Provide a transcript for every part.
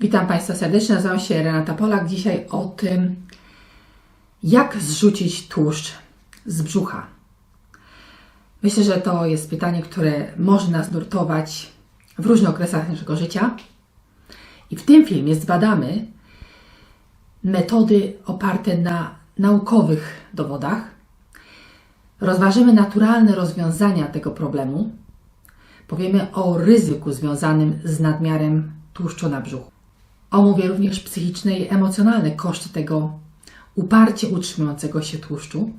Witam Państwa serdecznie, nazywam się Renata Polak. Dzisiaj o tym, jak zrzucić tłuszcz z brzucha. Myślę, że to jest pytanie, które może nas nurtować w różnych okresach naszego życia. I w tym filmie zbadamy metody oparte na naukowych dowodach. Rozważymy naturalne rozwiązania tego problemu. Powiemy o ryzyku związanym z nadmiarem tłuszczu na brzuchu. Omówię również psychiczne i emocjonalne koszty tego uparcie utrzymującego się tłuszczu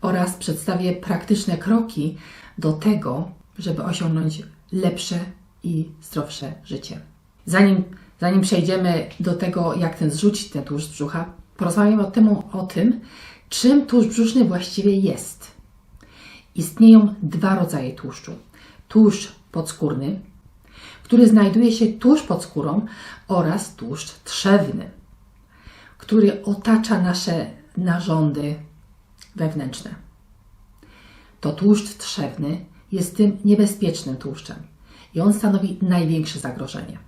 oraz przedstawię praktyczne kroki do tego, żeby osiągnąć lepsze i zdrowsze życie. Zanim, zanim przejdziemy do tego, jak ten zrzucić ten tłuszcz brzucha, porozmawiamy o tym, o tym, czym tłuszcz brzuszny właściwie jest. Istnieją dwa rodzaje tłuszczu. Tłuszcz podskórny, który znajduje się tuż pod skórą oraz tłuszcz trzewny, który otacza nasze narządy wewnętrzne. To tłuszcz trzewny jest tym niebezpiecznym tłuszczem i on stanowi największe zagrożenie.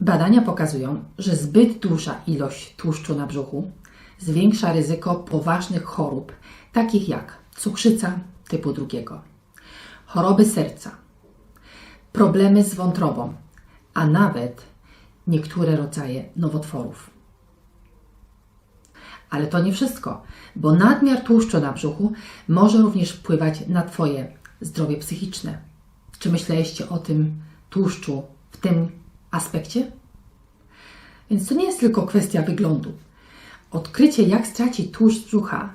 Badania pokazują, że zbyt duża ilość tłuszczu na brzuchu zwiększa ryzyko poważnych chorób, takich jak cukrzyca typu drugiego, choroby serca, problemy z wątrobą, a nawet niektóre rodzaje nowotworów. Ale to nie wszystko, bo nadmiar tłuszczu na brzuchu może również wpływać na Twoje zdrowie psychiczne. Czy myśleliście o tym tłuszczu w tym aspekcie? Więc to nie jest tylko kwestia wyglądu. Odkrycie, jak stracić tłuszcz brzucha,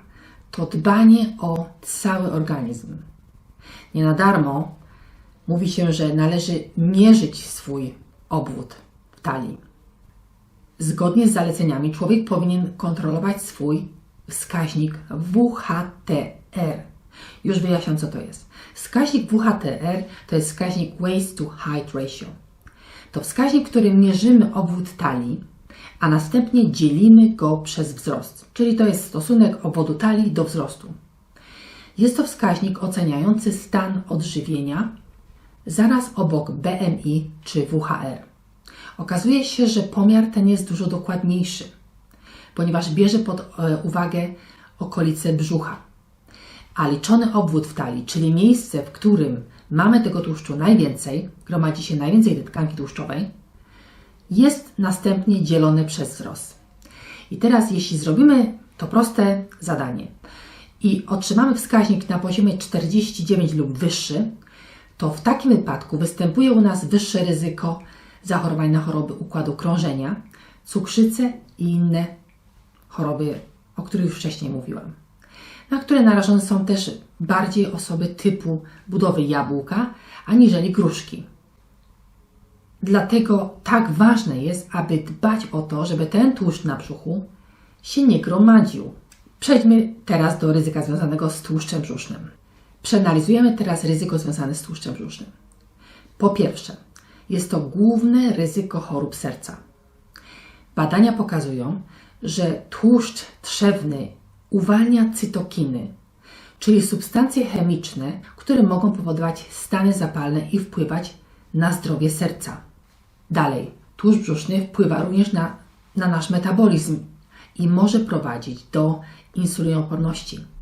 to dbanie o cały organizm. Nie na darmo mówi się, że należy mierzyć swój obwód w talii. Zgodnie z zaleceniami człowiek powinien kontrolować swój wskaźnik WHTR. Już wyjaśniam, co to jest. Wskaźnik WHTR to jest wskaźnik Waist to Height Ratio. To wskaźnik, który mierzymy obwód talii, a następnie dzielimy go przez wzrost, czyli to jest stosunek obwodu talii do wzrostu. Jest to wskaźnik oceniający stan odżywienia zaraz obok BMI czy WHR. Okazuje się, że pomiar ten jest dużo dokładniejszy, ponieważ bierze pod e, uwagę okolice brzucha. A liczony obwód w talii, czyli miejsce, w którym mamy tego tłuszczu najwięcej, gromadzi się najwięcej tkanki tłuszczowej, jest następnie dzielone przez wzrost. I teraz, jeśli zrobimy to proste zadanie i otrzymamy wskaźnik na poziomie 49 lub wyższy, to w takim wypadku występuje u nas wyższe ryzyko zachorowań na choroby układu krążenia, cukrzycę i inne choroby, o których już wcześniej mówiłam, na które narażone są też bardziej osoby typu budowy jabłka aniżeli gruszki. Dlatego tak ważne jest, aby dbać o to, żeby ten tłuszcz na brzuchu się nie gromadził. Przejdźmy teraz do ryzyka związanego z tłuszczem brzusznym. Przeanalizujemy teraz ryzyko związane z tłuszczem brzusznym. Po pierwsze, jest to główne ryzyko chorób serca. Badania pokazują, że tłuszcz trzewny uwalnia cytokiny, czyli substancje chemiczne, które mogą powodować stany zapalne i wpływać na zdrowie serca. Dalej, tłuszcz brzuszny wpływa również na, na nasz metabolizm i może prowadzić do insulinooporności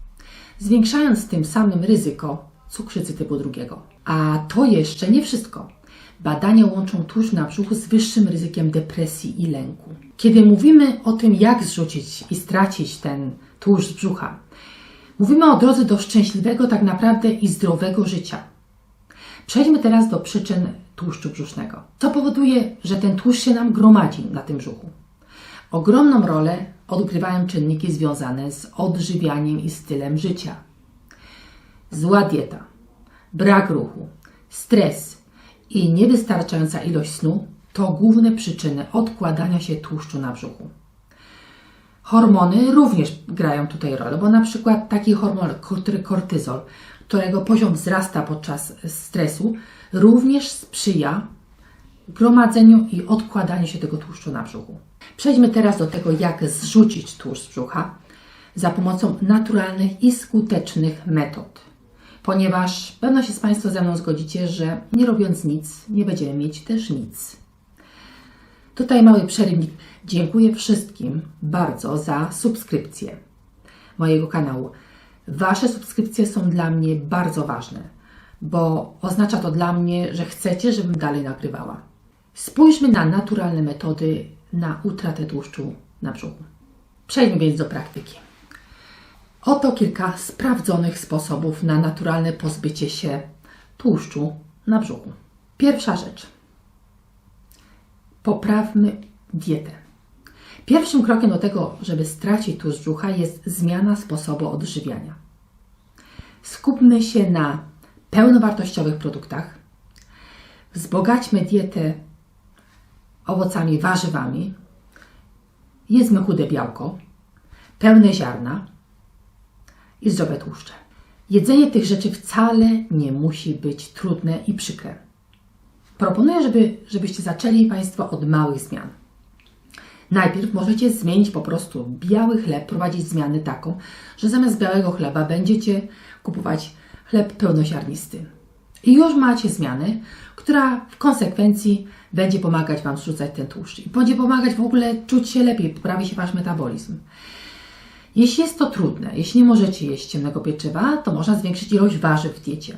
zwiększając tym samym ryzyko cukrzycy typu drugiego. A to jeszcze nie wszystko. Badania łączą tłuszcz na brzuchu z wyższym ryzykiem depresji i lęku. Kiedy mówimy o tym, jak zrzucić i stracić ten tłuszcz z brzucha, mówimy o drodze do szczęśliwego, tak naprawdę i zdrowego życia. Przejdźmy teraz do przyczyn tłuszczu brzusznego. Co powoduje, że ten tłuszcz się nam gromadzi na tym brzuchu? Ogromną rolę odgrywają czynniki związane z odżywianiem i stylem życia. Zła dieta, brak ruchu, stres i niewystarczająca ilość snu to główne przyczyny odkładania się tłuszczu na brzuchu. Hormony również grają tutaj rolę, bo na przykład taki hormon, kortyzol, którego poziom wzrasta podczas stresu, również sprzyja gromadzeniu i odkładaniu się tego tłuszczu na brzuchu. Przejdźmy teraz do tego, jak zrzucić tłuszcz z brzucha za pomocą naturalnych i skutecznych metod. Ponieważ pewno się z Państwo ze mną zgodzicie, że nie robiąc nic, nie będziemy mieć też nic. Tutaj mały przerywnik. Dziękuję wszystkim bardzo za subskrypcję mojego kanału. Wasze subskrypcje są dla mnie bardzo ważne, bo oznacza to dla mnie, że chcecie, żebym dalej nagrywała. Spójrzmy na naturalne metody na utratę tłuszczu na brzuchu. Przejdźmy więc do praktyki. Oto kilka sprawdzonych sposobów na naturalne pozbycie się tłuszczu na brzuchu. Pierwsza rzecz. Poprawmy dietę. Pierwszym krokiem do tego, żeby stracić tłuszcz brzucha, jest zmiana sposobu odżywiania. Skupmy się na pełnowartościowych produktach. Wzbogaćmy dietę owocami, warzywami. Jedzmy chude białko, pełne ziarna i zdrowe tłuszcze. Jedzenie tych rzeczy wcale nie musi być trudne i przykre. Proponuję, żeby, żebyście zaczęli Państwo od małych zmian. Najpierw możecie zmienić po prostu biały chleb, prowadzić zmianę taką, że zamiast białego chleba będziecie kupować chleb pełnoziarnisty. I już macie zmianę, która w konsekwencji będzie pomagać Wam zrzucać ten tłuszcz i będzie pomagać w ogóle czuć się lepiej, poprawi się Wasz metabolizm. Jeśli jest to trudne, jeśli nie możecie jeść ciemnego pieczywa, to można zwiększyć ilość warzyw w diecie.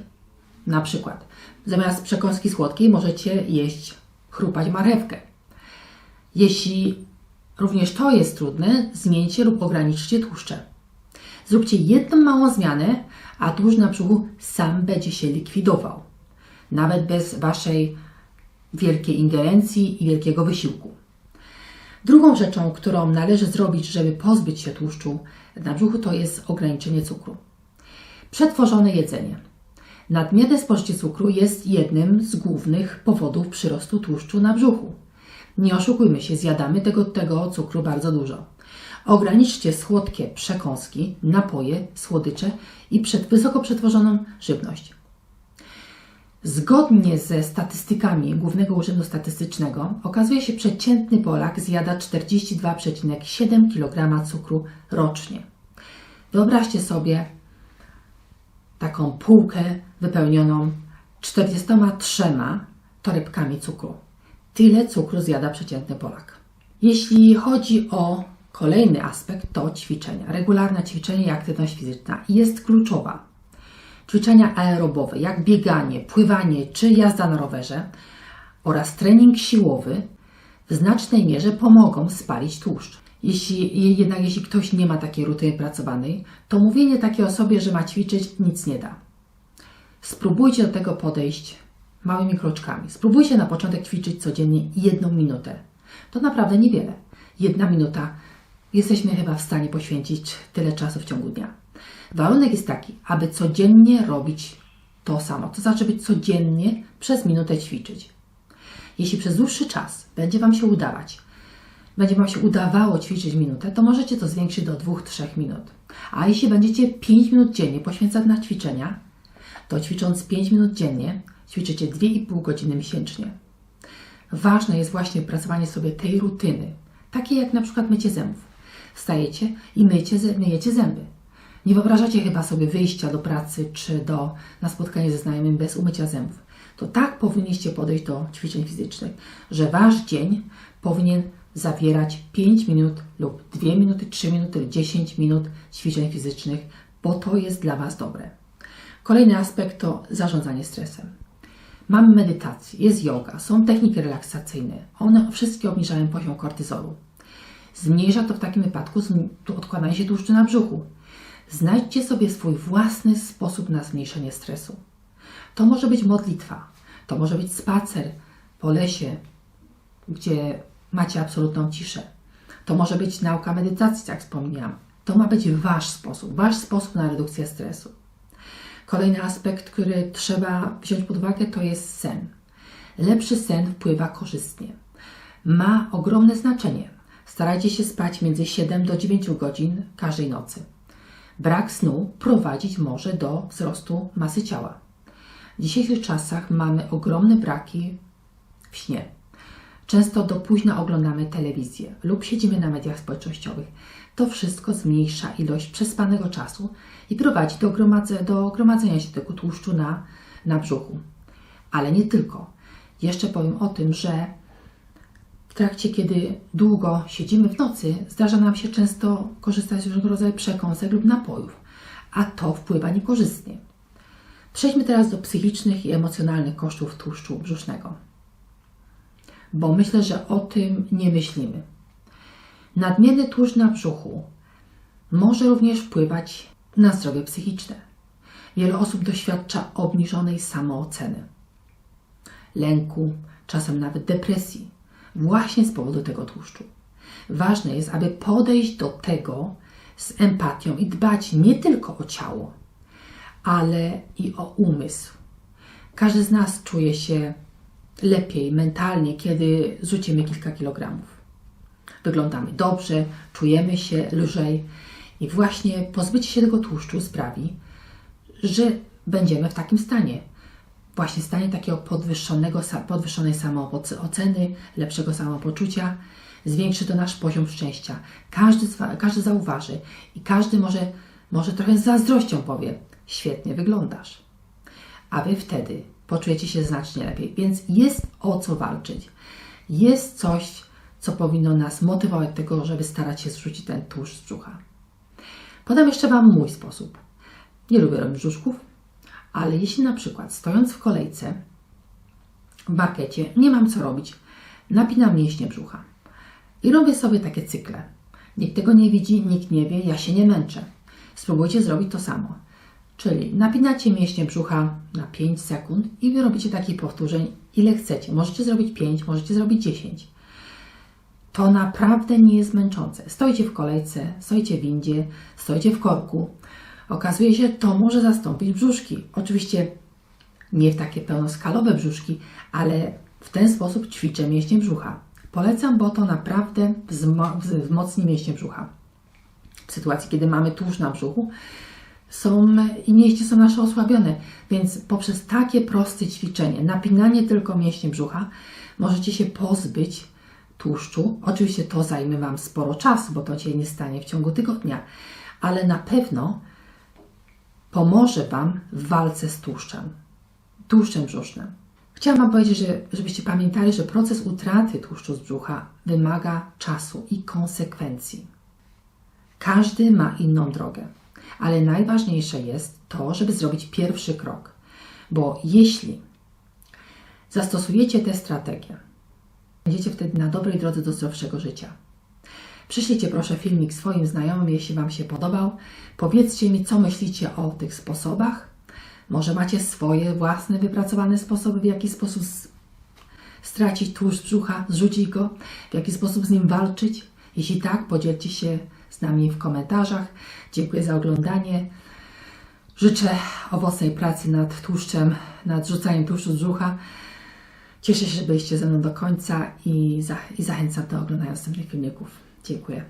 Na przykład zamiast przekąski słodkiej możecie jeść, chrupać marchewkę. Jeśli również to jest trudne, zmieńcie lub ograniczcie tłuszcze. Zróbcie jedną małą zmianę, a tłuszcz na brzuchu sam będzie się likwidował. Nawet bez Waszej wielkiej ingerencji i wielkiego wysiłku. Drugą rzeczą, którą należy zrobić, żeby pozbyć się tłuszczu na brzuchu, to jest ograniczenie cukru. Przetworzone jedzenie. Nadmierne spożycie cukru jest jednym z głównych powodów przyrostu tłuszczu na brzuchu. Nie oszukujmy się, zjadamy tego, tego cukru bardzo dużo. Ograniczcie słodkie przekąski, napoje, słodycze i przed, wysoko przetworzoną żywność. Zgodnie ze statystykami Głównego Urzędu Statystycznego okazuje się, że przeciętny Polak zjada 42,7 kg cukru rocznie. Wyobraźcie sobie taką półkę wypełnioną 43 torebkami cukru. Tyle cukru zjada przeciętny Polak. Jeśli chodzi o kolejny aspekt, to ćwiczenia. Regularne ćwiczenie i aktywność fizyczna jest kluczowa. Ćwiczenia aerobowe, jak bieganie, pływanie czy jazda na rowerze oraz trening siłowy w znacznej mierze pomogą spalić tłuszcz. Jeśli, jednak jeśli ktoś nie ma takiej rutyny pracowanej, to mówienie takiej osobie, że ma ćwiczyć, nic nie da. Spróbujcie do tego podejść małymi kroczkami. Spróbujcie na początek ćwiczyć codziennie jedną minutę. To naprawdę niewiele. Jedna minuta. Jesteśmy chyba w stanie poświęcić tyle czasu w ciągu dnia. Warunek jest taki, aby codziennie robić to samo. To znaczy być codziennie przez minutę ćwiczyć. Jeśli przez dłuższy czas będzie Wam się udawać, będzie Wam się udawało ćwiczyć minutę, to możecie to zwiększyć do 2-3 minut. A jeśli będziecie 5 minut dziennie poświęcać na ćwiczenia, to ćwicząc 5 minut dziennie, ćwiczycie 2,5 godziny miesięcznie. Ważne jest właśnie pracowanie sobie tej rutyny, takiej jak na przykład mycie zębów. Wstajecie i myjecie, myjecie zęby. Nie wyobrażacie chyba sobie wyjścia do pracy czy do, na spotkanie ze znajomym bez umycia zębów. To tak powinniście podejść do ćwiczeń fizycznych, że Wasz dzień powinien zawierać 5 minut lub 2 minuty, 3 minuty lub 10 minut ćwiczeń fizycznych, bo to jest dla Was dobre. Kolejny aspekt to zarządzanie stresem. Mamy medytację, jest yoga, są techniki relaksacyjne. One wszystkie obniżają poziom kortyzolu. Zmniejsza to w takim wypadku odkładanie się tłuszczu na brzuchu. Znajdźcie sobie swój własny sposób na zmniejszenie stresu. To może być modlitwa, to może być spacer po lesie, gdzie macie absolutną ciszę. To może być nauka medytacji, jak wspomniałam. To ma być Wasz sposób, Wasz sposób na redukcję stresu. Kolejny aspekt, który trzeba wziąć pod uwagę, to jest sen. Lepszy sen wpływa korzystnie. Ma ogromne znaczenie. Starajcie się spać między 7 do 9 godzin każdej nocy. Brak snu prowadzić może do wzrostu masy ciała. W dzisiejszych czasach mamy ogromne braki w śnie. Często do późna oglądamy telewizję lub siedzimy na mediach społecznościowych. To wszystko zmniejsza ilość przespanego czasu i prowadzi do, gromadze, do gromadzenia się tego tłuszczu na, na brzuchu. Ale nie tylko. Jeszcze powiem o tym, że W trakcie, kiedy długo siedzimy w nocy, zdarza nam się często korzystać z różnego rodzaju przekąsek lub napojów, a to wpływa niekorzystnie. Przejdźmy teraz do psychicznych i emocjonalnych kosztów tłuszczu brzusznego, bo myślę, że o tym nie myślimy. Nadmierny tłuszcz na brzuchu może również wpływać na zdrowie psychiczne. Wiele osób doświadcza obniżonej samooceny, lęku, czasem nawet depresji, właśnie z powodu tego tłuszczu. Ważne jest, aby podejść do tego z empatią i dbać nie tylko o ciało, ale i o umysł. Każdy z nas czuje się lepiej mentalnie, kiedy zrzucimy kilka kilogramów. Wyglądamy dobrze, czujemy się lżej i właśnie pozbycie się tego tłuszczu sprawi, że będziemy w takim stanie. Właśnie stanie takiego podwyższonego, podwyższonej samooceny, lepszego samopoczucia, zwiększy to nasz poziom szczęścia. Każdy, każdy zauważy i każdy może, może trochę z zazdrością powie, świetnie wyglądasz. A Wy wtedy poczujecie się znacznie lepiej. Więc jest o co walczyć. Jest coś, co powinno nas motywować do tego, żeby starać się zrzucić ten tłuszcz z brzucha. Podam jeszcze Wam mój sposób. Nie lubię robić brzuszków, ale jeśli na przykład stojąc w kolejce w markecie nie mam co robić, napinam mięśnie brzucha i robię sobie takie cykle. Nikt tego nie widzi, nikt nie wie, ja się nie męczę. Spróbujcie zrobić to samo. Czyli napinacie mięśnie brzucha na 5 sekund i wy robicie takich powtórzeń, ile chcecie. Możecie zrobić 5, możecie zrobić 10. To naprawdę nie jest męczące. Stoicie w kolejce, stoicie w windzie, stoicie w korku. Okazuje się, to może zastąpić brzuszki. Oczywiście nie w takie pełnoskalowe brzuszki, ale w ten sposób ćwiczę mięśnie brzucha. Polecam, bo to naprawdę wzmocni mięśnie brzucha. W sytuacji, kiedy mamy tłuszcz na brzuchu, są i mięśnie są nasze osłabione, więc poprzez takie proste ćwiczenie, napinanie tylko mięśnie brzucha, możecie się pozbyć tłuszczu. Oczywiście to zajmie Wam sporo czasu, bo to się nie stanie w ciągu tygodnia, ale na pewno pomoże Wam w walce z tłuszczem, tłuszczem brzusznym. Chciałam Wam powiedzieć, że, żebyście pamiętali, że proces utraty tłuszczu z brzucha wymaga czasu i konsekwencji. Każdy ma inną drogę, ale najważniejsze jest to, żeby zrobić pierwszy krok, bo jeśli zastosujecie tę strategię, będziecie wtedy na dobrej drodze do zdrowszego życia. Przyślijcie proszę filmik swoim znajomym, jeśli Wam się podobał. Powiedzcie mi, co myślicie o tych sposobach. Może macie swoje własne wypracowane sposoby, w jaki sposób stracić tłuszcz brzucha, zrzucić go, w jaki sposób z nim walczyć. Jeśli tak, podzielcie się z nami w komentarzach. Dziękuję za oglądanie. Życzę owocnej pracy nad tłuszczem, nad rzucaniem tłuszczu z brzucha. Cieszę się, że byliście ze mną do końca i, za, i zachęcam do oglądania następnych filmików. Dziękuję.